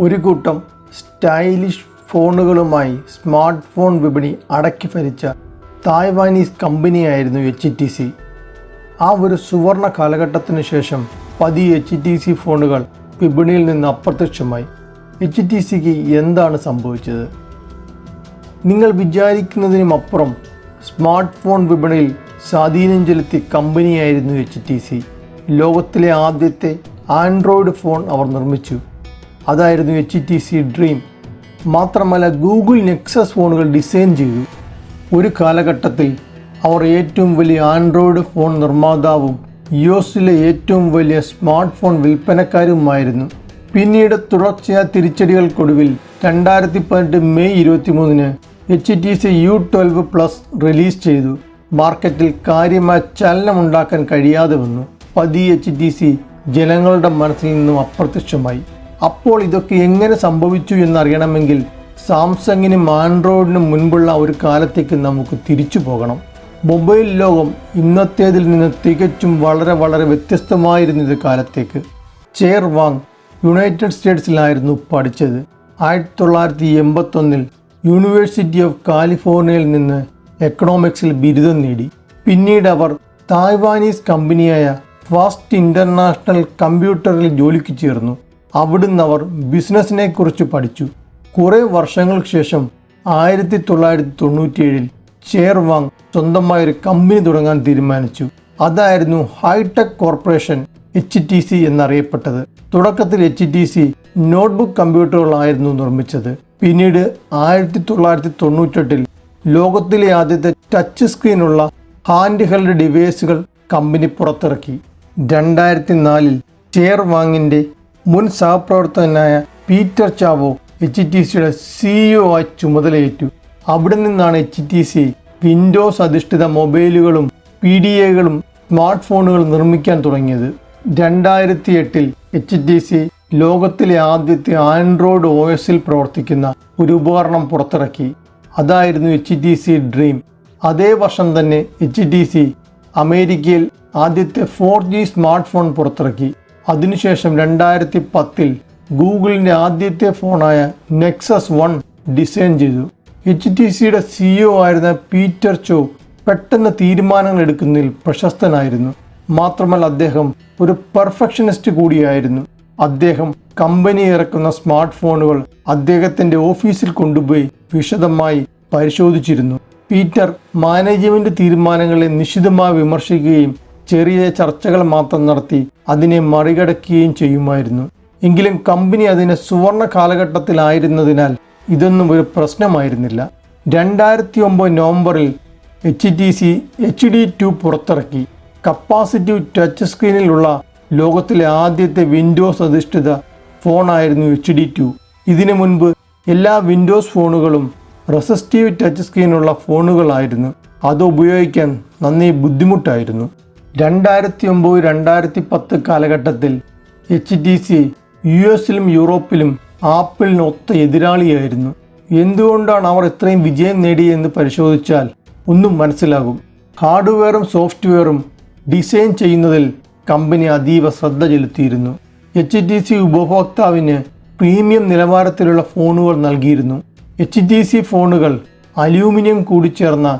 ഒരു കൂട്ടം stylish ഫോണുകളുമായി smart phone വിപണി അടക്കി ഭരിച്ച തായ്വാനീസ് കമ്പനിയായിരുന്നു എച്ച് ടി സി ആ ഒരു സുവർണ കാലഘട്ടത്തിന് ശേഷം പതിയെ എച്ച് ടി സി ഫോണുകൾ വിപണിയിൽ നിന്ന് അപ്രത്യക്ഷമായി. എച്ച് ടി സിക്ക് എന്താണ് സംഭവിച്ചത്? നിങ്ങൾ വിചാരിക്കുന്നതിനും അപ്പുറം സ്മാർട്ട് ഫോൺ വിപണിയിൽ സ്വാധീനം ചെലുത്തിയ കമ്പനിയായിരുന്നു എച്ച് ടി സി ലോകത്തിലെ ആദ്യത്തെ ആൻഡ്രോയിഡ് ഫോൺ അവർ നിർമ്മിച്ചു. അതായിരുന്നു എച്ച് ടി സി ഡ്രീം മാത്രമല്ല ഗൂഗിൾ നെക്സസ് ഫോണുകൾ ഡിസൈൻ ചെയ്തു. ഒരു കാലഘട്ടത്തിൽ അവർ ഏറ്റവും വലിയ ആൻഡ്രോയിഡ് ഫോൺ നിർമ്മാതാവും യു എസിലെ ഏറ്റവും വലിയ സ്മാർട്ട് ഫോൺ വിൽപ്പനക്കാരുമായിരുന്നു. പിന്നീട് തുടർച്ചയായ തിരിച്ചടികൾക്കൊടുവിൽ രണ്ടായിരത്തി പതിനെട്ട് മെയ് ഇരുപത്തി മൂന്നിന് H T C U twelve plus release ചെയ്തു. മാർക്കറ്റിൽ കാര്യമായ ചലനമുണ്ടാക്കാൻ കഴിയാതെ വന്നു. പതി എച്ച് ടി സി ജനങ്ങളുടെ മനസ്സിൽ നിന്നും അപ്രത്യക്ഷമായി. അപ്പോൾ ഇതൊക്കെ എങ്ങനെ സംഭവിച്ചു എന്നറിയണമെങ്കിൽ സാംസങ്ങിനും ആൻഡ്രോയിഡിനും മുൻപുള്ള ഒരു കാലത്തേക്ക് നമുക്ക് തിരിച്ചു പോകണം. മൊബൈൽ ലോകം ഇന്നത്തേതിൽ നിന്ന് തികച്ചും വളരെ വളരെ വ്യത്യസ്തമായിരുന്നു ഇത് കാലത്തേക്ക്. ചെയർ വാങ് യുണൈറ്റഡ് സ്റ്റേറ്റ്സിലായിരുന്നു പഠിച്ചത്. ആയിരത്തി തൊള്ളായിരത്തി എൺപത്തൊന്നിൽ യൂണിവേഴ്സിറ്റി ഓഫ് കാലിഫോർണിയയിൽ നിന്ന് എക്കണോമിക്സിൽ ബിരുദം നേടി. പിന്നീട് അവർ തായ്വാനീസ് കമ്പനിയായ ഫാസ്റ്റ് ഇന്റർനാഷണൽ കമ്പ്യൂട്ടറിൽ ജോലിക്ക് ചേർന്നു. അവിടുന്ന് അവർ ബിസിനസ്സിനെ കുറിച്ച് പഠിച്ചു. കുറേ വർഷങ്ങൾക്ക് ശേഷം ആയിരത്തി തൊള്ളായിരത്തി തൊണ്ണൂറ്റിയേഴിൽ ചെയർവാങ് സ്വന്തമായ ഒരു കമ്പനി തുടങ്ങാൻ തീരുമാനിച്ചു. അതായിരുന്നു high tech corporation H T C എന്നറിയപ്പെട്ടത്. തുടക്കത്തിൽ എച്ച് ടി സി നോട്ട്ബുക്ക് കമ്പ്യൂട്ടറുകളായിരുന്നു നിർമ്മിച്ചത്. പിന്നീട് ആയിരത്തി തൊള്ളായിരത്തി തൊണ്ണൂറ്റെട്ടിൽ ലോകത്തിലെ ആദ്യത്തെ ടച്ച് സ്ക്രീനുള്ള ഹാൻഡ് ഹെൽഡ് ഡിവൈസുകൾ കമ്പനി പുറത്തിറക്കി. രണ്ടായിരത്തി നാലിൽ ഷെയർവാങ്ങിന്റെ മുൻ സഹപ്രവർത്തകനായ പീറ്റർ ചാവോ എച്ച് ടി സിയുടെ സിഇഒ ആയി ചുമതലയേറ്റു. അവിടെ നിന്നാണ് എച്ച് ടി സി വിൻഡോസ് അധിഷ്ഠിത മൊബൈലുകളും പി ഡി എകളും സ്മാർട്ട് ഫോണുകൾ നിർമ്മിക്കാൻ തുടങ്ങിയത്. രണ്ടായിരത്തി എട്ടിൽ എച്ച് ടി സി ലോകത്തിലെ ആദ്യത്തെ ആൻഡ്രോയിഡ് ഒ എസിൽ പ്രവർത്തിക്കുന്ന ഒരു ഉപകരണം പുറത്തിറക്കി. അതായിരുന്നു എച്ച് ടി സി ഡ്രീം. അതേ വർഷം തന്നെ എച്ച് ടി സി അമേരിക്കയിൽ ആദ്യത്തെ ഫോർ ജി സ്മാർട്ട് ഫോൺ പുറത്തിറക്കി. അതിനുശേഷം രണ്ടായിരത്തി പത്തിൽ ഗൂഗിളിന്റെ ആദ്യത്തെ ഫോണായ നെക്സസ് വൺ ഡിസൈൻ ചെയ്തു. എച്ച് ടി സിയുടെ സിഇഒ ആയിരുന്ന പീറ്റർ ചോ പെട്ടെന്ന് തീരുമാനങ്ങൾ എടുക്കുന്നതിൽ പ്രശസ്തനായിരുന്നു. മാത്രമല്ല അദ്ദേഹം ഒരു പെർഫെക്ഷനിസ്റ്റ് കൂടിയായിരുന്നു. അദ്ദേഹം കമ്പനി ഇറക്കുന്ന സ്മാർട്ട് ഫോണുകൾ അദ്ദേഹത്തിന്റെ ഓഫീസിൽ കൊണ്ടുപോയി വിശദമായി പരിശോധിച്ചിരുന്നു. പീറ്റർ മാനേജ്മെന്റ് തീരുമാനങ്ങളെ നിശിതമായി വിമർശിക്കുകയും ചെറിയ ചർച്ചകൾ മാത്രം നടത്തി അതിനെ മറികടക്കുകയും ചെയ്യുമായിരുന്നു. എങ്കിലും കമ്പനി അതിന് സുവർണ കാലഘട്ടത്തിലായിരുന്നതിനാൽ ഇതൊന്നും ഒരു പ്രശ്നമായിരുന്നില്ല. രണ്ടായിരത്തി ഒമ്പത് നവംബറിൽ H T C H D two പുറത്തിറക്കി. കപ്പാസിറ്റീവ് ടച്ച് സ്ക്രീനിലുള്ള ലോകത്തിലെ ആദ്യത്തെ വിൻഡോസ് അധിഷ്ഠിത ഫോണായിരുന്നു എച്ച് ഡി ടു ഇതിനു മുൻപ് എല്ലാ വിൻഡോസ് ഫോണുകളും റെസിസ്റ്റീവ് ടച്ച് സ്ക്രീനുള്ള ഫോണുകളായിരുന്നു. അത് ഉപയോഗിക്കാൻ നന്നേ ബുദ്ധിമുട്ടായിരുന്നു. രണ്ടായിരത്തി ഒമ്പത് രണ്ടായിരത്തി പത്ത് കാലഘട്ടത്തിൽ എച്ച് ടി സി യു എസിലും യൂറോപ്പിലും ആപ്പിളിന് ഒത്ത എതിരാളിയായിരുന്നു. എന്തുകൊണ്ടാണ് അവർ ഇത്രയും വിജയം നേടിയതെന്ന് പരിശോധിച്ചാൽ ഒന്നും മനസ്സിലാകും. ഹാർഡ്വെയറും സോഫ്റ്റ്വെയറും ഡിസൈൻ ചെയ്യുന്നതിൽ കമ്പനി അതീവ ശ്രദ്ധ ചെലുത്തിയിരുന്നു. എച്ച് ടി സി ഉപഭോക്താവിന് പ്രീമിയം നിലവാരത്തിലുള്ള ഫോണുകൾ നൽകിയിരുന്നു. എച്ച് ടി സി ഫോണുകൾ അലൂമിനിയം കൂടിച്ചേർന്ന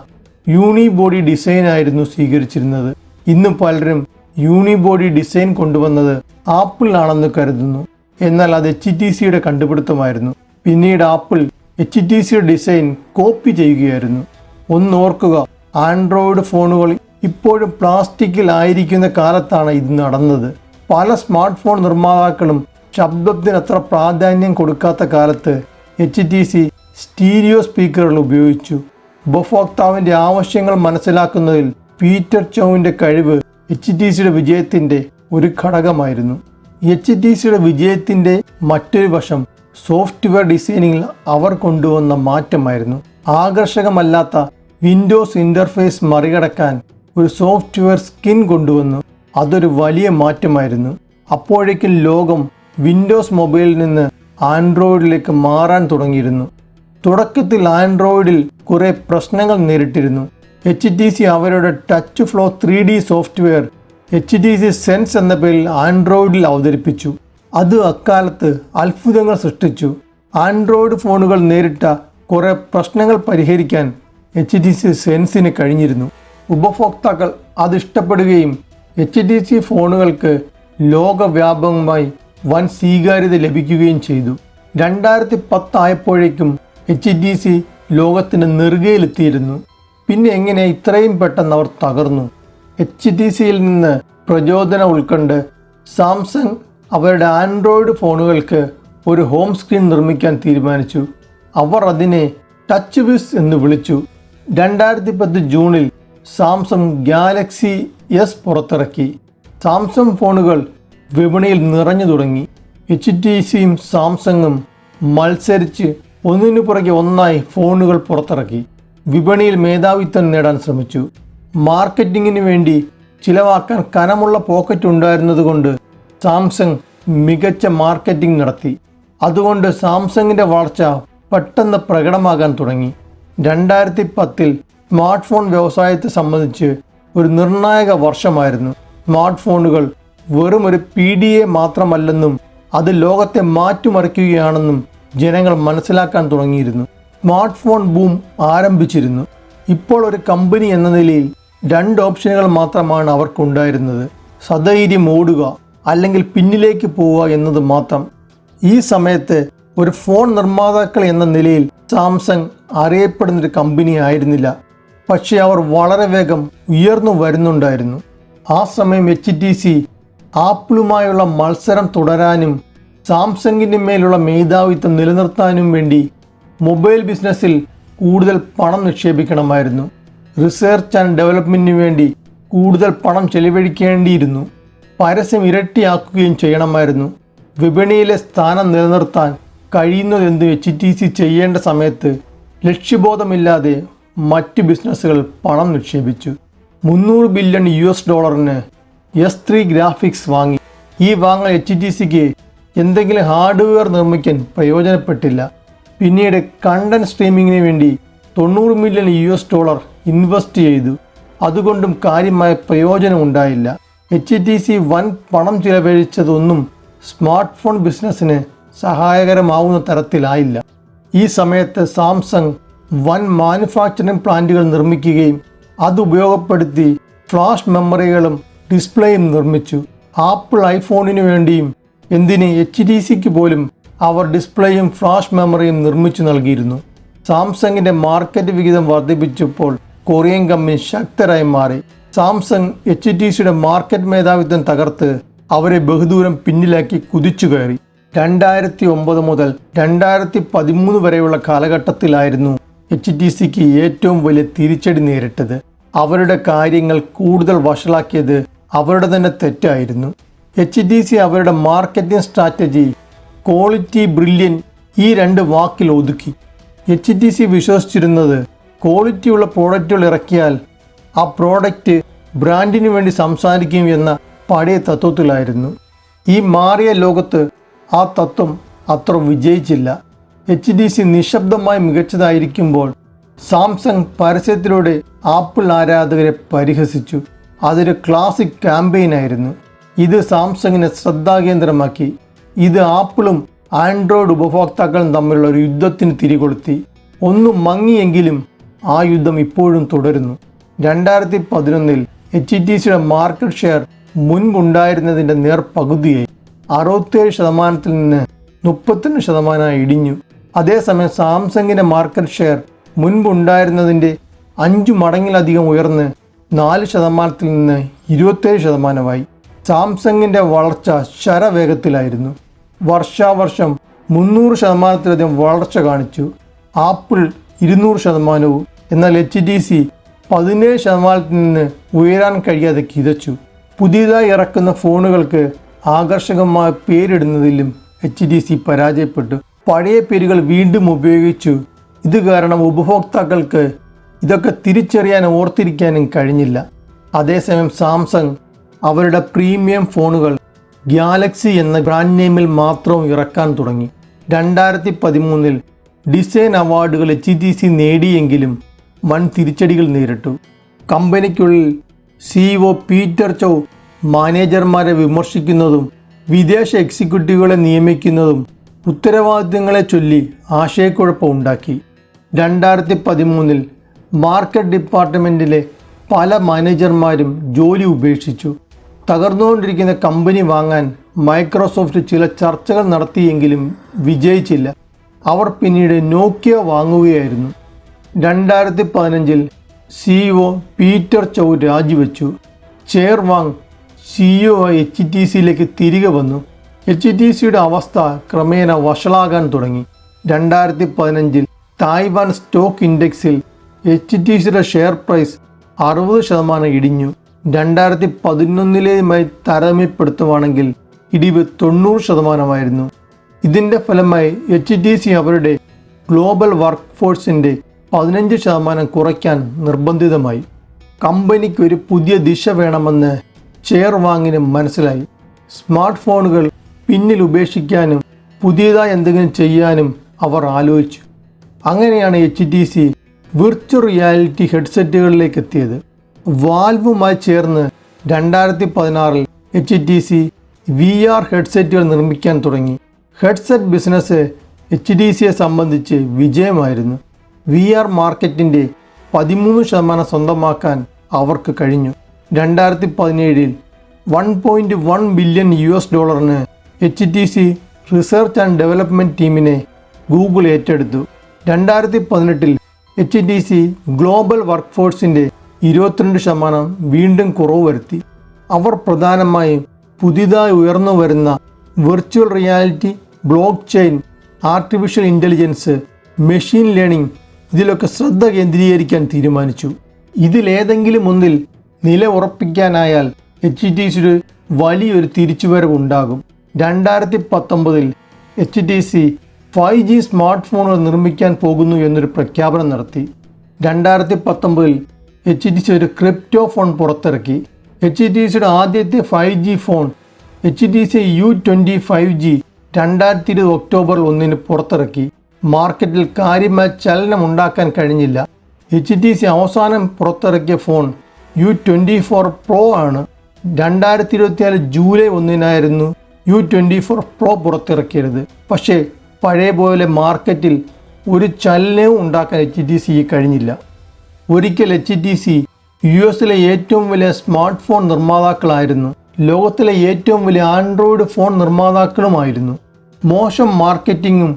യൂണിബോഡി ഡിസൈൻ ആയിരുന്നു സ്വീകരിച്ചിരുന്നത്. ഇന്ന് പലരും യൂണിബോഡി ഡിസൈൻ കൊണ്ടുവന്നത് ആപ്പിൾ ആണെന്ന് കരുതുന്നു. എന്നാൽ അത് എച്ച് ടി സിയുടെ കണ്ടുപിടുത്തമായിരുന്നു. പിന്നീട് ആപ്പിൾ എച്ച് ടി സിയുടെ ഡിസൈൻ കോപ്പി ചെയ്യുകയായിരുന്നു. ഒന്ന് ഓർക്കുക ആൻഡ്രോയിഡ് ഫോണുകൾ ഇപ്പോഴും പ്ലാസ്റ്റിക്കിലായിരിക്കുന്ന കാലത്താണ് ഇത് നടന്നത്. പല സ്മാർട്ട് ഫോൺ നിർമ്മാതാക്കളും ശബ്ദത്തിന് അത്ര പ്രാധാന്യം കൊടുക്കാത്ത കാലത്ത് എച്ച് ടി സി സ്റ്റീരിയോ സ്പീക്കറുകൾ ഉപയോഗിച്ചു. ഉപഭോക്താവിന്റെ ആവശ്യങ്ങൾ മനസ്സിലാക്കുന്നതിൽ പീറ്റർ ചോവിന്റെ കഴിവ് എച്ച് ടി സിയുടെ വിജയത്തിന്റെ ഒരു ഘടകമായിരുന്നു. എച്ച് ടി സിയുടെ വിജയത്തിന്റെ മറ്റൊരു വശം സോഫ്റ്റ്വെയർ ഡിസൈനിങ്ങിൽ അവർ കൊണ്ടുവന്ന മാറ്റമായിരുന്നു. ആകർഷകമല്ലാത്ത വിൻഡോസ് ഇന്റർഫേസ് മറികടക്കാൻ ഒരു സോഫ്റ്റ്വെയർ സ്കിൻ കൊണ്ടുവന്നു. അതൊരു വലിയ മാറ്റമായിരുന്നു. അപ്പോഴേക്കും ലോകം വിൻഡോസ് മൊബൈലിൽ നിന്ന് ആൻഡ്രോയിഡിലേക്ക് മാറാൻ തുടങ്ങിയിരുന്നു. തുടക്കത്തിൽ ആൻഡ്രോയിഡിൽ കുറേ പ്രശ്നങ്ങൾ നേരിട്ടിരുന്നു. എച്ച് ഡി സി അവരുടെ touch flow three D software H T C Sense എന്ന പേരിൽ ആൻഡ്രോയിഡിൽ അവതരിപ്പിച്ചു. അത് അക്കാലത്ത് അത്ഭുതങ്ങൾ സൃഷ്ടിച്ചു. ആൻഡ്രോയിഡ് ഫോണുകൾ നേരിട്ട കുറേ പ്രശ്നങ്ങൾ പരിഹരിക്കാൻ എച്ച് ഡി സി സെൻസിന് കഴിഞ്ഞിരുന്നു. ഉപഭോക്താക്കൾ അത് ഇഷ്ടപ്പെടുകയും എച്ച് ഡി സി ഫോണുകൾക്ക് ലോകവ്യാപകമായി വൻ സ്വീകാര്യത ലഭിക്കുകയും ചെയ്തു. രണ്ടായിരത്തി പത്തായപ്പോഴേക്കും എച്ച് ഡി സി ലോകത്തിന് നെറുകയിലെത്തിയിരുന്നു. പിന്നെ എങ്ങനെ ഇത്രയും പെട്ടെന്ന് അവർ തകർന്നു? എച്ച് ഡി സിയിൽ നിന്ന് പ്രചോദനം ഉൾക്കൊണ്ട് സാംസങ് അവരുടെ ആൻഡ്രോയിഡ് ഫോണുകൾക്ക് ഒരു ഹോം സ്ക്രീൻ നിർമ്മിക്കാൻ തീരുമാനിച്ചു. അവർ അതിനെ ടച്ച് വിസ് എന്ന് വിളിച്ചു. രണ്ടായിരത്തി പത്ത് ജൂണിൽ സാംസങ് ഗാലക്സി എസ് പുറത്തിറക്കി. സാംസങ് ഫോണുകൾ വിപണിയിൽ നിറഞ്ഞു തുടങ്ങി. എച്ച് ടി സിയും സാംസങ്ങും മത്സരിച്ച് ഒന്നിനു പുറകെ ഒന്നായി ഫോണുകൾ പുറത്തിറക്കി. വിപണിയിൽ മേധാവിത്വം നേടാൻ ശ്രമിച്ചു. മാർക്കറ്റിങ്ങിന് വേണ്ടി ചിലവാക്കാൻ കനമുള്ള പോക്കറ്റ് ഉണ്ടായിരുന്നതുകൊണ്ട് സാംസങ് മികച്ച മാർക്കറ്റിംഗ് നടത്തി. അതുകൊണ്ട് സാംസങ്ങിന്റെ വളർച്ച പെട്ടെന്ന് പ്രകടമാകാൻ തുടങ്ങി. രണ്ടായിരത്തി പത്തിൽ സ്മാർട്ട് ഫോൺ വ്യവസായത്തെ സംബന്ധിച്ച് ഒരു നിർണായക വർഷമായിരുന്നു. സ്മാർട്ട് ഫോണുകൾ വെറും ഒരു പി ഡി എ മാത്രമല്ലെന്നും അത് ലോകത്തെ മാറ്റിമറിക്കുകയാണെന്നും ജനങ്ങൾ മനസ്സിലാക്കാൻ തുടങ്ങിയിരുന്നു. സ്മാർട്ട് ഫോൺ ബൂം ആരംഭിച്ചിരുന്നു. ഇപ്പോൾ ഒരു കമ്പനി എന്ന നിലയിൽ രണ്ട് ഓപ്ഷനുകൾ മാത്രമാണ് അവർക്കുണ്ടായിരുന്നത്. സധൈര്യം ഓടുക അല്ലെങ്കിൽ പിന്നിലേക്ക് പോവുക എന്നത് മാത്രം. ഈ സമയത്ത് ഒരു ഫോൺ നിർമ്മാതാക്കൾ എന്ന നിലയിൽ സാംസങ് അറിയപ്പെടുന്നൊരു കമ്പനി ആയിരുന്നില്ല. പക്ഷേ അവർ വളരെ വേഗം ഉയർന്നു വരുന്നുണ്ടായിരുന്നു. ആ സമയം എച്ച് ടി സി ആപ്പിളുമായുള്ള മത്സരം തുടരാനും സാംസങ്ങിന്റെ മേലുള്ള മേധാവിത്വം നിലനിർത്താനും വേണ്ടി മൊബൈൽ ബിസിനസ്സിൽ കൂടുതൽ പണം നിക്ഷേപിക്കണമായിരുന്നു. റിസർച്ച് ആൻഡ് ഡെവലപ്മെന്റിന് വേണ്ടി കൂടുതൽ പണം ചെലവഴിക്കേണ്ടിയിരുന്നു. പരസ്യം ഇരട്ടിയാക്കുകയും ചെയ്യണമായിരുന്നു. വിപണിയിലെ സ്ഥാനം നിലനിർത്താൻ കഴിയുന്നതെന്ത് എച്ച് ടി സി ചെയ്യേണ്ട സമയത്ത് ലക്ഷ്യബോധമില്ലാതെ മറ്റ് ബിസിനസ്സുകൾ പണം നിക്ഷേപിച്ചു. മുന്നൂറ് ബില്യൺ യു എസ് ഡോളറിന് എസ് ത്രീ ഗ്രാഫിക്സ് വാങ്ങി. ഈ വാങ്ങൽ എച്ച് ടി സിക്ക് എന്തെങ്കിലും ഹാർഡ്വെയർ നിർമ്മിക്കാൻ പ്രയോജനപ്പെട്ടില്ല. പിന്നീട് കണ്ടന്റ് സ്ട്രീമിങ്ങിന് വേണ്ടി തൊണ്ണൂറ് million U S dollar invest ചെയ്തു. അതുകൊണ്ടും കാര്യമായ പ്രയോജനം ഉണ്ടായില്ല. എച്ച് ടി സി വൻ പണം ചിലവഴിച്ചതൊന്നും സ്മാർട്ട് ഫോൺ ബിസിനസ്സിന് സഹായകരമാവുന്ന തരത്തിലായില്ല. ഈ സമയത്ത് സാംസങ് വൻ മാനുഫാക്ചറിംഗ് പ്ലാന്റുകൾ നിർമ്മിക്കുകയും അത് ഉപയോഗപ്പെടുത്തി ഫ്ലാഷ് മെമ്മറികളും ഡിസ്പ്ലേയും നിർമ്മിച്ചു. ആപ്പിൾ ഐഫോണിനു വേണ്ടിയും എന്തിന് എച്ച് ഡി സിക്ക് പോലും അവർ ഡിസ്പ്ലേയും ഫ്ലാഷ് മെമ്മറിയും നിർമ്മിച്ചു നൽകിയിരുന്നു. സാംസങ്ങിന്റെ മാർക്കറ്റ് വിഹിതം വർദ്ധിപ്പിച്ചപ്പോൾ കൊറിയൻ കമ്പനി ശക്തരായി മാറി. സാംസങ് എച്ച് ടി സിയുടെ മാർക്കറ്റ് മേധാവിത്വം തകർത്ത് അവരെ ബഹുദൂരം പിന്നിലാക്കി കുതിച്ചു കയറി. രണ്ടായിരത്തി ഒമ്പത് മുതൽ രണ്ടായിരത്തി പതിമൂന്ന് വരെയുള്ള കാലഘട്ടത്തിലായിരുന്നു എച്ച് ടി സിക്ക് ഏറ്റവും വലിയ തിരിച്ചടി നേരിട്ടത്. അവരുടെ കാര്യങ്ങൾ കൂടുതൽ വഷളാക്കിയത് അവരുടെ തന്നെ തെറ്റായിരുന്നു. എച്ച് ഡി സി അവരുടെ മാർക്കറ്റിംഗ് സ്ട്രാറ്റജി ക്വാളിറ്റി ബ്രില്യൻ ഈ രണ്ട് വാക്കിൽ ഒതുക്കി. എച്ച് ടി സി വിശ്വസിച്ചിരുന്നത് ക്വാളിറ്റിയുള്ള പ്രോഡക്റ്റുകൾ ഇറക്കിയാൽ ആ പ്രോഡക്റ്റ് ബ്രാൻഡിന് വേണ്ടി സംസാരിക്കും എന്ന പഴയ തത്വത്തിലായിരുന്നു. ഈ മാറിയ ലോകത്ത് ആ തത്വം അത്ര വിജയിച്ചില്ല. എച്ച് ഡി സി നിശബ്ദമായി മികച്ചതായിരിക്കുമ്പോൾ സാംസങ് പരസ്യത്തിലൂടെ ആപ്പിൾ ആരാധകരെ പരിഹസിച്ചു. അതൊരു ക്ലാസിക് ക്യാമ്പയിനായിരുന്നു. ഇത് സാംസങ്ങിനെ ശ്രദ്ധാകേന്ദ്രമാക്കി. ഇത് ആപ്പിളും ആൻഡ്രോയിഡ് ഉപഭോക്താക്കളും തമ്മിലുള്ള ഒരു യുദ്ധത്തിന് തിരികൊളുത്തി. ഒന്നും മങ്ങിയെങ്കിലും ആ യുദ്ധം ഇപ്പോഴും തുടരുന്നു. രണ്ടായിരത്തി പതിനൊന്നിൽ എച്ച് ടി സിയുടെ മാർക്കറ്റ് ഷെയർ മുൻപുണ്ടായിരുന്നതിന്റെ നേർ പകുതിയായി അറുപത്തിയേഴ് ശതമാനത്തിൽ നിന്ന് മുപ്പത്തിരണ്ട് ശതമാനമായി ഇടിഞ്ഞു. അതേസമയം സാംസങ്ങിന്റെ മാർക്കറ്റ് ഷെയർ മുൻപുണ്ടായിരുന്നതിന്റെ അഞ്ചു മടങ്ങിലധികം ഉയർന്ന് നാല് ശതമാനത്തിൽ നിന്ന് ഇരുപത്തേഴ് ശതമാനമായി. സാംസങ്ങിന്റെ വളർച്ച ശരവേഗത്തിലായിരുന്നു. വർഷാവർഷം മുന്നൂറ് ശതമാനത്തിലധികം വളർച്ച കാണിച്ചു. ആപ്പിൾ ഇരുന്നൂറ് ശതമാനവും എന്നാൽ എച്ച് ഡി സി പതിനേഴ് ശതമാനത്തിൽ നിന്ന് ഉയരാൻ കഴിയാതെ കിതച്ചു. പുതിയതായി ഇറക്കുന്ന ഫോണുകൾക്ക് ആകർഷകമായ പേരിടുന്നതിലും എച്ച് ഡി സി പരാജയപ്പെട്ടു. പഴയ പേരുകൾ വീണ്ടും ഉപയോഗിച്ചു. ഇത് കാരണം ഉപഭോക്താക്കൾക്ക് ഇതൊക്കെ തിരിച്ചറിയാൻ ഓർത്തിരിക്കാനും കഴിഞ്ഞില്ല. അതേസമയം സാംസങ് അവരുടെ പ്രീമിയം ഫോണുകൾ ഗാലക്സി എന്ന ബ്രാൻഡ് നെയിമിൽ മാത്രം ഇറക്കാൻ തുടങ്ങി. രണ്ടായിരത്തി പതിമൂന്നിൽ ഡിസൈൻ അവാർഡുകൾ എച്ച് ടി സി നേടിയെങ്കിലും വൻ തിരിച്ചടികൾ നേരിട്ടു. കമ്പനിക്കുള്ളിൽ സിഇഒ പീറ്റർ ചൗ മാനേജർമാരെ വിമർശിക്കുന്നതും വിദേശ എക്സിക്യൂട്ടീവുകളെ നിയമിക്കുന്നതും ഉത്തരവാദിത്തങ്ങളെ ചൊല്ലി ആശയക്കുഴപ്പമുണ്ടാക്കി രണ്ടായിരത്തി പതിമൂന്നിൽ മാർക്കറ്റ് ഡിപ്പാർട്ട്മെന്റിലെ പല മാനേജർമാരും ജോലി ഉപേക്ഷിച്ചു. തകർന്നുകൊണ്ടിരിക്കുന്ന കമ്പനി വാങ്ങാൻ മൈക്രോസോഫ്റ്റ് ചില ചർച്ചകൾ നടത്തിയെങ്കിലും വിജയിച്ചില്ല. അവർ പിന്നീട് നോക്കിയ വാങ്ങുകയായിരുന്നു. രണ്ടായിരത്തി പതിനഞ്ചിൽ സിഇഒ പീറ്റർ ചൗ രാജിവെച്ചു. Chair Wang CEO H T സിയിലേക്ക് തിരികെ വന്നു. എച്ച് ടി സിയുടെ അവസ്ഥ ക്രമേണ വഷളാകാൻ തുടങ്ങി. രണ്ടായിരത്തി പതിനഞ്ചിൽ തായ്വാൻ സ്റ്റോക്ക് ഇൻഡെക്സിൽ എച്ച് ടി സിയുടെ ഷെയർ പ്രൈസ് അറുപത് ശതമാനം ഇടിഞ്ഞു. രണ്ടായിരത്തി പതിനൊന്നിലേതുമായി താരതമ്യപ്പെടുത്തുവാണെങ്കിൽ ഇടിവ് തൊണ്ണൂറ് ശതമാനമായിരുന്നു. ഇതിന്റെ ഫലമായി എച്ച് ടി സി അവരുടെ ഗ്ലോബൽ വർക്ക് ഫോഴ്സിന്റെ പതിനഞ്ച് ശതമാനം കുറയ്ക്കാൻ നിർബന്ധിതമായി. കമ്പനിക്ക് ഒരു പുതിയ ദിശ വേണമെന്ന് ചെയർ വാങ്ങിന് മനസ്സിലായി. സ്മാർട്ട് ഫോണുകൾ പിന്നിൽ ഉപേക്ഷിക്കാനും പുതിയതായി എന്തെങ്കിലും ചെയ്യാനും അവർ ആലോചിച്ചു. അങ്ങനെയാണ് H T C virtual reality ഹെഡ്സെറ്റുകളിലേക്ക് എത്തിയത്. വാൽവുമായി ചേർന്ന് രണ്ടായിരത്തി പതിനാറിൽ H T C V R ഹെഡ്സെറ്റുകൾ നിർമ്മിക്കാൻ തുടങ്ങി. ഹെഡ്സെറ്റ് ബിസിനസ് എച്ച് ഡി സിയെ സംബന്ധിച്ച് വിജയമായിരുന്നു. വി ആർ മാർക്കറ്റിന്റെ പതിമൂന്ന് ശതമാനം സ്വന്തമാക്കാൻ അവർക്ക് കഴിഞ്ഞു. രണ്ടായിരത്തി പതിനേഴിൽ one point one billion U S ഡോളറിന് H T C research and development ടീമിനെ ഗൂഗിൾ ഏറ്റെടുത്തു. രണ്ടായിരത്തി പതിനെട്ടിൽ H T C global work ഫോഴ്സിന്റെ ഇരുപത്തിരണ്ട് ശതമാനം വീണ്ടും കുറവ് വരുത്തി. അവർ പ്രധാനമായും പുതിയതായി ഉയർന്നു വരുന്ന virtual reality blockchain artificial intelligence machine learning ഇതിലൊക്കെ ശ്രദ്ധ കേന്ദ്രീകരിക്കാൻ തീരുമാനിച്ചു. ഇതിലേതെങ്കിലും ഒന്നിൽ നില ഉറപ്പിക്കാനായാൽ എച്ച് ടി സിയുടെ വലിയൊരു തിരിച്ചുവരവ് ഉണ്ടാകും. രണ്ടായിരത്തി പത്തൊമ്പതിൽ H T C five G smart ഫോണുകൾ നിർമ്മിക്കാൻ പോകുന്നു എന്നൊരു പ്രഖ്യാപനം നടത്തി. രണ്ടായിരത്തി പത്തൊമ്പതിൽ എച്ച് ടി സി ഒരു ക്രിപ്റ്റോ ഫോൺ പുറത്തിറക്കി. എച്ച് ടി സിയുടെ ആദ്യത്തെ five G phone H T C U twenty five G രണ്ടായിരത്തി ഇരുപത് ഒക്ടോബർ ഒന്നിന് പുറത്തിറക്കി. മാർക്കറ്റിൽ കാര്യമായ ചലനം ഉണ്ടാക്കാൻ കഴിഞ്ഞില്ല. എച്ച് ടി സി അവസാനം പുറത്തിറക്കിയ phone U twenty four pro ആണ്. രണ്ടായിരത്തി ഇരുപത്തിനാല് ജൂലൈ ഒന്നിനായിരുന്നു യു ട്വന്റി ഫോർ പ്രോ പുറത്തിറക്കിയത്. പക്ഷേ പഴയ പോലെ മാർക്കറ്റിൽ ഒരു ചലനവും ഉണ്ടാക്കാൻ എച്ച് ടി സി കഴിഞ്ഞില്ല. ഒരിക്കൽ എച്ച് ടി സി യു എസിലെ ഏറ്റവും വലിയ സ്മാർട്ട് ഫോൺ നിർമ്മാതാക്കളായിരുന്നു. ലോകത്തിലെ ഏറ്റവും വലിയ ആൻഡ്രോയിഡ് ഫോൺ നിർമ്മാതാക്കളുമായിരുന്നു. മോശം മാർക്കറ്റിങ്ങും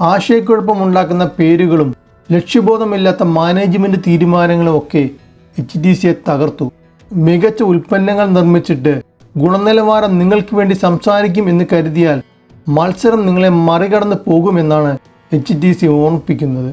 ആശയക്കുഴപ്പമുണ്ടാക്കുന്ന പേരുകളും ലക്ഷ്യബോധമില്ലാത്ത മാനേജ്മെന്റ് തീരുമാനങ്ങളും ഒക്കെ എച്ച് ഡി സിയെ തകർത്തു. മികച്ച ഉൽപ്പന്നങ്ങൾ നിർമ്മിച്ചിട്ട് ഗുണനിലവാരം നിങ്ങൾക്ക് വേണ്ടി സംസാരിക്കും എന്ന് കരുതിയാൽ മത്സരം നിങ്ങളെ മറികടന്ന് പോകുമെന്നാണ് എച്ച് ഡി സി ഓർമ്മിപ്പിക്കുന്നത്.